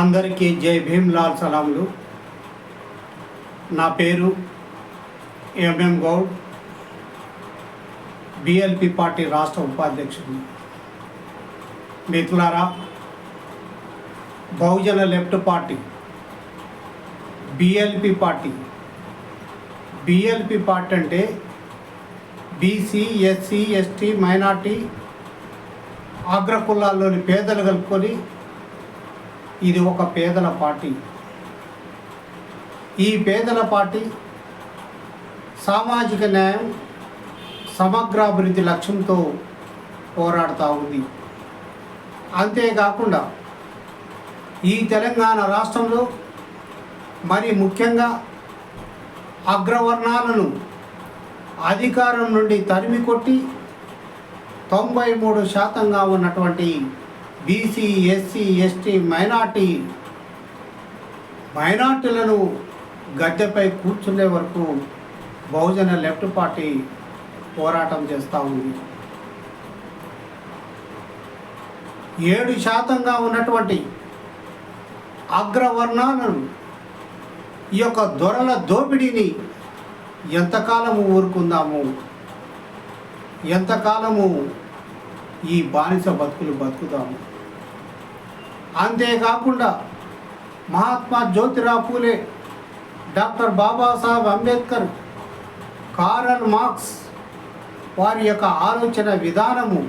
అందరికీ జై భీమ్లాల్ సలాంలు నా పేరు ఎంఎం గౌడ్. బిఎల్పి పార్టీ రాష్ట్ర ఉపాధ్యక్షుడు. మిత్రులారా Bahujan left party BLP party. BLP party అంటే బీసీ ఎస్సీ ఎస్టీ మైనార్టీ అగ్రకులాల్లోని పేదలు కలుపుకొని ఇది ఒక పేదల పార్టీ. ఈ పేదల పార్టీ సామాజిక న్యాయం సమగ్రాభివృద్ధి లక్ష్యంతో పోరాడుతూ ఉంది. అంతేకాకుండా ఈ తెలంగాణ రాష్ట్రంలో మరి ముఖ్యంగా అగ్రవర్ణాలను అధికారం నుండి తరిమి కొట్టి తొంభై మూడు శాతంగా ఉన్నటువంటి బీసీ ఎస్సీ ఎస్టీ మైనార్టీ మైనార్టీలను గద్దెపై కూర్చునే వరకు బహుజన లెఫ్ట్ పార్టీ పోరాటం చేస్తూ ఉంది. ఏడు శాతంగా ఉన్నటువంటి అగ్రవర్ణాలను ఈ యొక్క దొరల దోపిడీని ఎంతకాలము ఊరుకుందాము? ఎంతకాలము ఈ బానిస బతుకులు బతుకుదాము అంతేకాకుండా Mahatma Jyotirao Phule doctor Babasaheb Ambedkar Karl Marx వారి యొక్క ఆలోచన విధానము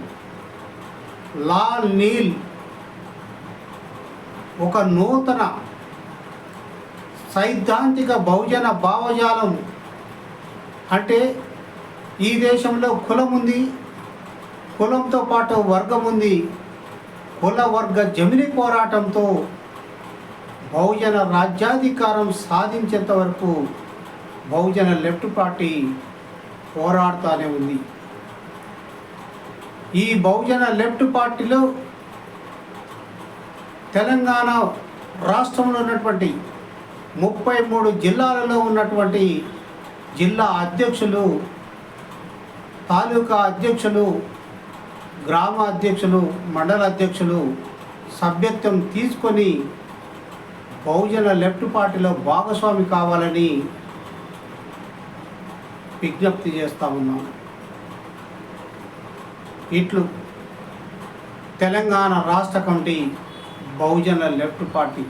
లాల్ నీల్ ఒక నూతన సైద్ధాంతిక బహుజన భావజాలం. అంటే ఈ దేశంలో కులం ఉంది కులంతో పాటు వర్గం ఉంది కులవర్గ జమిని పోరాటంతో బహుజన రాజ్యాధికారం సాధించేంత వరకు బహుజన లెఫ్ట్ పార్టీ పోరాడుతూనే ఉంది. ఈ బహుజన లెఫ్ట్ పార్టీలో తెలంగాణ రాష్ట్రంలో ఉన్నటువంటి ముప్పై మూడు జిల్లాలలో ఉన్నటువంటి జిల్లా అధ్యక్షులు తాలూకా అధ్యక్షులు గ్రామ అధ్యక్షులు మండల అధ్యక్షులు సభ్యత్వం తీసుకొని బహుజన లెఫ్ట్ పార్టీలో భాగస్వామి కావాలని విజ్ఞప్తి చేస్తా ఉన్నాం. ఇట్లు తెలంగాణ రాష్ట్ర కమిటీ బహుజన లెఫ్ట్ పార్టీ.